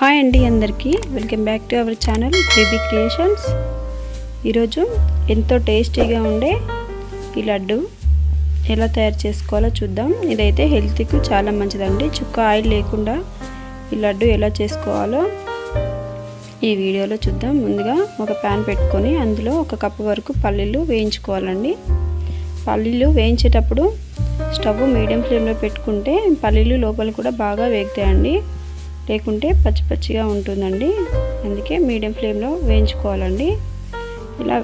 Hi అండి అందరికీ. Welcome back to our channel baby creations. ఈరోజు ఎంతో టేస్టీగా ఉండే ఈ లడ్డు ఎలా తయారు చేసుకోవాలో చూద్దాం. ఇదైతే హెల్త్కి చాలా మంచిదండి. చుక్క ఆయిల్ లేకుండా ఈ లడ్డు ఎలా చేసుకోవాలో ఈ వీడియోలో చూద్దాం. ముందుగా ఒక ప్యాన్ పెట్టుకొని అందులో ఒక కప్పు వరకు పల్లీలు వేయించుకోవాలండి. పల్లీలు వేయించేటప్పుడు స్టవ్ మీడియం ఫ్లేమ్లో పెట్టుకుంటే పల్లీలు లోపల కూడా బాగా వేగుతాయండి. లేకుంటే పచ్చి పచ్చిగా ఉంటుందండి. అందుకే మీడియం ఫ్లేమ్లో వేయించుకోవాలండి. ఇలా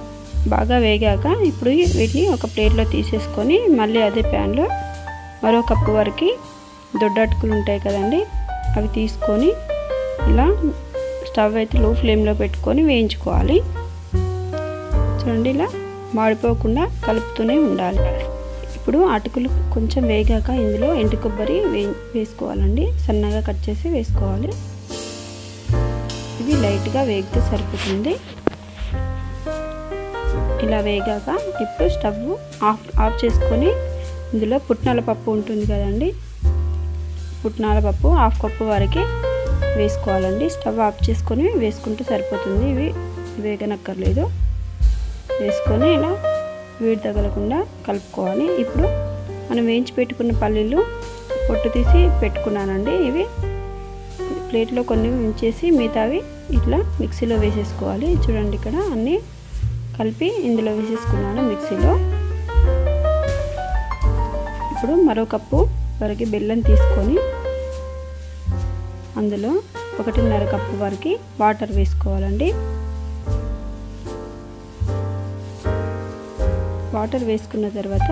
బాగా వేగాక ఇప్పుడు వీటిని ఒక ప్లేట్లో తీసేసుకొని మళ్ళీ అదే ప్యాన్లో మరో కప్పు వరకు దొడ్డటుకులు ఉంటాయి కదండి అవి తీసుకొని ఇలా స్టవ్ అయితే లో ఫ్లేమ్లో పెట్టుకొని వేయించుకోవాలి. చూడండి ఇలా మాడిపోకుండా కలుపుతూనే ఉండాలి. ఇప్పుడు అటుకులు కొంచెం వేగాక ఇందులో ఎండు కొబ్బరి వే వేసుకోవాలండి. సన్నగా కట్ చేసి వేసుకోవాలి. ఇవి లైట్గా వేగితే సరిపోతుంది. ఇలా వేగాక ఇప్పుడు స్టవ్ ఆఫ్ ఆఫ్ చేసుకొని ఇందులో పుట్నాల పప్పు ఉంటుంది కదండి. పుట్నాల పప్పు హాఫ్ కప్పు వరకే వేసుకోవాలండి. స్టవ్ ఆఫ్ చేసుకొని వేసుకుంటే సరిపోతుంది. ఇవి వేగనక్కర్లేదు. వేసుకొని ఇలా వేడి తగలకుండా కలుపుకోవాలి. ఇప్పుడు మనం వేయించి పెట్టుకున్న పల్లీలు పొట్టు తీసి పెట్టుకున్నానండి. ఇవి ప్లేట్లో కొన్ని ఉంచేసి మిగతావి ఇట్లా మిక్సీలో వేసేసుకోవాలి. చూడండి ఇక్కడ అన్నీ కలిపి ఇందులో వేసేసుకున్నాను మిక్సీలో. ఇప్పుడు మరో కప్పు వరకు బెల్లం తీసుకొని అందులో ఒకటిన్నర కప్పు వరకు వాటర్ వేసుకోవాలండి. వాటర్ వేసుకున్న తర్వాత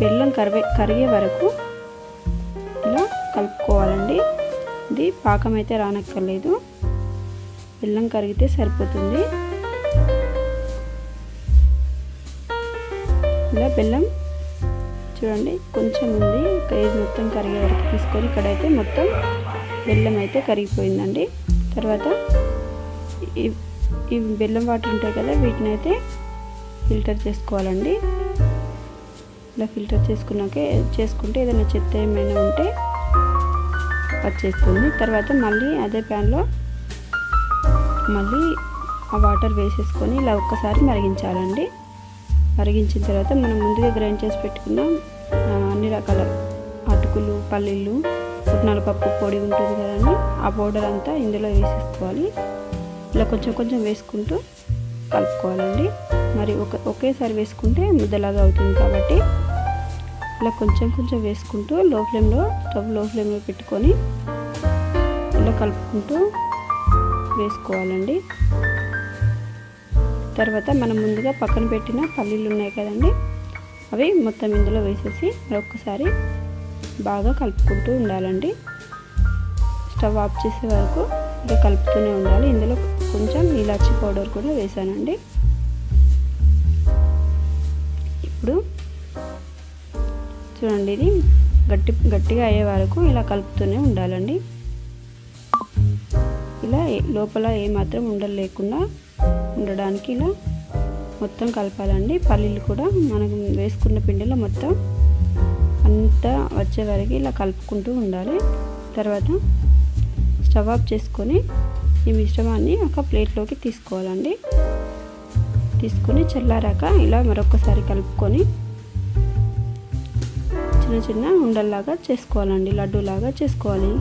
బెల్లం కరివే కరిగే వరకు ఇలా కలుపుకోవాలండి. ఇది పాకం అయితే రానక్కర్లేదు. బెల్లం కరిగితే సరిపోతుంది. ఇలా బెల్లం చూడండి కొంచెం ఉంది. ఏజ్ మొత్తం కరిగే వరకు తీసుకొని ఇక్కడైతే మొత్తం బెల్లం అయితే కరిగిపోయిందండి. తర్వాత ఈ బెల్లం వాటర్ ఉంటాయి కదా వీటిని అయితే ఫిల్టర్ చేసుకోవాలండి. ఇలా ఫిల్టర్ చేసుకున్నాకే చేసుకుంటే ఏదైనా చెత్త ఏమైనా ఉంటే వచ్చేస్తుంది తర్వాత మళ్ళీ అదే ప్యాన్లో మళ్ళీ ఆ వాటర్ వేసేసుకొని ఇలా ఒక్కసారి మరిగించాలండి. మరిగించిన తర్వాత మనం ముందుగా గ్రైండ్ చేసి పెట్టుకున్న అన్ని రకాల అటుకులు పల్లీలు పుట్నాల పప్పు పొడి ఉంటుంది కదండి. ఆ పౌడర్ అంతా ఇందులో వేసేసుకోవాలి. ఇలా కొంచెం కొంచెం వేసుకుంటూ కలుపుకోవాలండి. మరి ఒక ఒకేసారి వేసుకుంటే ముద్దలాగా అవుతుంది కాబట్టి ఇలా కొంచెం కొంచెం వేసుకుంటూ లో ఫ్లేమ్లో స్టవ్లో ఫ్లేమ్లో పెట్టుకొని ఇలా కలుపుకుంటూ వేసుకోవాలండి. తర్వాత మనం ముందుగా పక్కన పెట్టిన పల్లీలు ఉన్నాయి కదండి అవి మొత్తం ఇందులో వేసేసి ఒక్కసారి బాగా కలుపుకుంటూ ఉండాలండి. స్టవ్ ఆఫ్ చేసే వరకు ఇలా కలుపుతూనే ఉండాలి. ఇందులో కొంచెం ఇలాచి పౌడర్ కూడా వేసానండి. ఇప్పుడు చూడండి ఇది గట్టి గట్టిగా అయ్యే వరకు ఇలా కలుపుతూనే ఉండాలండి. ఇలా లోపల ఏమాత్రం ఉండలు లేకుండా ఉండడానికి ఇలా మొత్తం కలపాలండి. పల్లీలు కూడా మనం వేసుకున్న పిండిలో మొత్తం అంతా వచ్చే వరకు ఇలా కలుపుకుంటూ ఉండాలి. తర్వాత స్టవ్ ఆఫ్ చేసుకొని ఈ మిశ్రమాన్ని ఒక ప్లేట్లోకి తీసుకోవాలండి. తీసుకొని చల్లారాక ఇలా మరొకసారి కలుపుకొని చిన్న చిన్న ఉండల్లాగా చేసుకోవాలండి లడ్డూలాగా చేసుకోవాలి.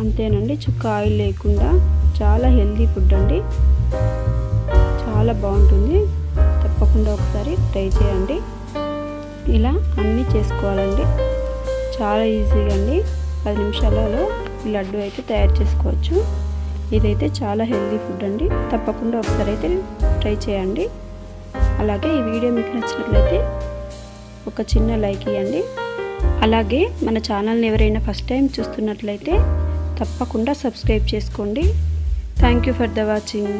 అంతేనండి చుక్క ఆయిల్ లేకుండా చాలా హెల్దీ ఫుడ్ అండి. చాలా బాగుంటుంది. తప్పకుండా ఒకసారి ట్రై చేయండి. ఇలా అన్నీ చేసుకోవాలండి. చాలా ఈజీగా అండి. పది నిమిషాలలో లడ్డు అయితే తయారు చేసుకోవచ్చు. ఇదైతే చాలా హెల్తీ ఫుడ్ అండి. తప్పకుండా ఒకసారి అయితే ట్రై చేయండి. అలాగే ఈ వీడియో మీకు నచ్చినట్లయితే ఒక చిన్న లైక్ ఇవ్వండి. అలాగే మన ఛానల్ని ఎవరైనా ఫస్ట్ టైం చూస్తున్నట్లయితే తప్పకుండా సబ్స్క్రైబ్ చేసుకోండి. Thank you for the watching